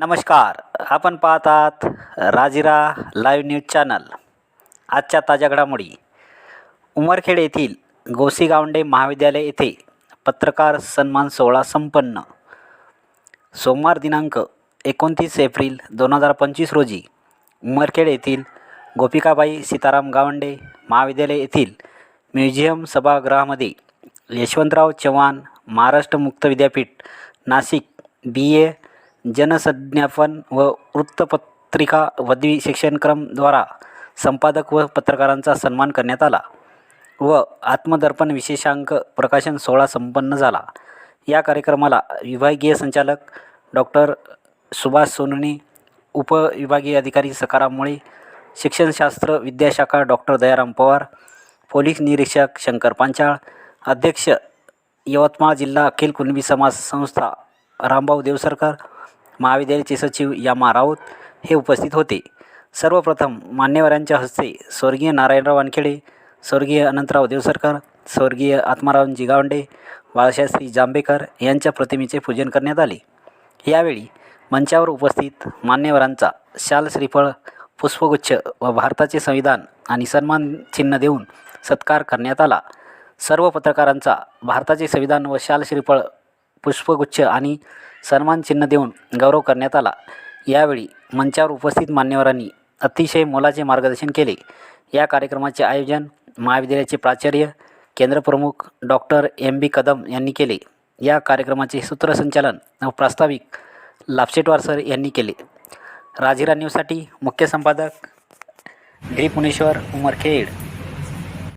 नमस्कार आपण पाहतात राजिरा लाईव्ह न्यूज चॅनल आजच्या ताज्या घडामोडी. उमरखेड येथील गोसीगावंडे महाविद्यालय येथे पत्रकार सन्मान सोहळा संपन्न. सोमवार दिनांक एकोणतीस एप्रिल दोन हजार पंचवीस रोजी उमरखेड येथील गोपिकाबाई सीताराम गावंडे महाविद्यालय येथील म्युझियम सभागृहामध्ये यशवंतराव चव्हाण महाराष्ट्र मुक्त विद्यापीठ नाशिक बी ए जनसंज्ञापन व वृत्तपत्रिका पदवी शिक्षणक्रमद्वारा संपादक व पत्रकारांचा सन्मान करण्यात आला व आत्मदर्पण विशेषांक प्रकाशन सोहळा संपन्न झाला. या कार्यक्रमाला विभागीय संचालक डॉक्टर सुभाष सोनवणे उपविभागीय अधिकारी सकाराम मुळे शिक्षणशास्त्र विद्याशाखा डॉक्टर दयाराम पवार पोलीस निरीक्षक शंकर पांचाळ अध्यक्ष यवतमाळ जिल्हा अखिल कुणबी समाज संस्था रामभाऊ देवसरकर महाविद्यालयाचे सचिव यामा राऊत हे उपस्थित होते. सर्वप्रथम मान्यवरांच्या हस्ते स्वर्गीय नारायणराव वानखेडे स्वर्गीय अनंतराव देवसरकर स्वर्गीय आत्मारावजी जिगावंडे बाळशास्त्री जांभेकर यांच्या प्रतिमेचे पूजन करण्यात आले. यावेळी मंचावर उपस्थित मान्यवरांचा शाल श्रीफळ पुष्पगुच्छ व भारताचे संविधान आणि सन्मान चिन्ह देऊन सत्कार करण्यात आला. सर्व पत्रकारांचा भारताचे संविधान व शाल श्रीफळ पुष्पगुच्छ आणि सन्मान चिन्ह देऊन गौरव करण्यात आला. यावेळी मंचावर उपस्थित मान्यवरांनी अतिशय मोलाचे मार्गदर्शन केले. या कार्यक्रमाचे आयोजन महाविद्यालयाचे प्राचार्य केंद्रप्रमुख डॉक्टर एम बी कदम यांनी केले. या कार्यक्रमाचे सूत्रसंचालन व प्रास्ताविक लापशेटवार सर यांनी केले. राजीरा न्यूजसाठी मुख्य संपादक डी पुणेश्वर उमरखेड.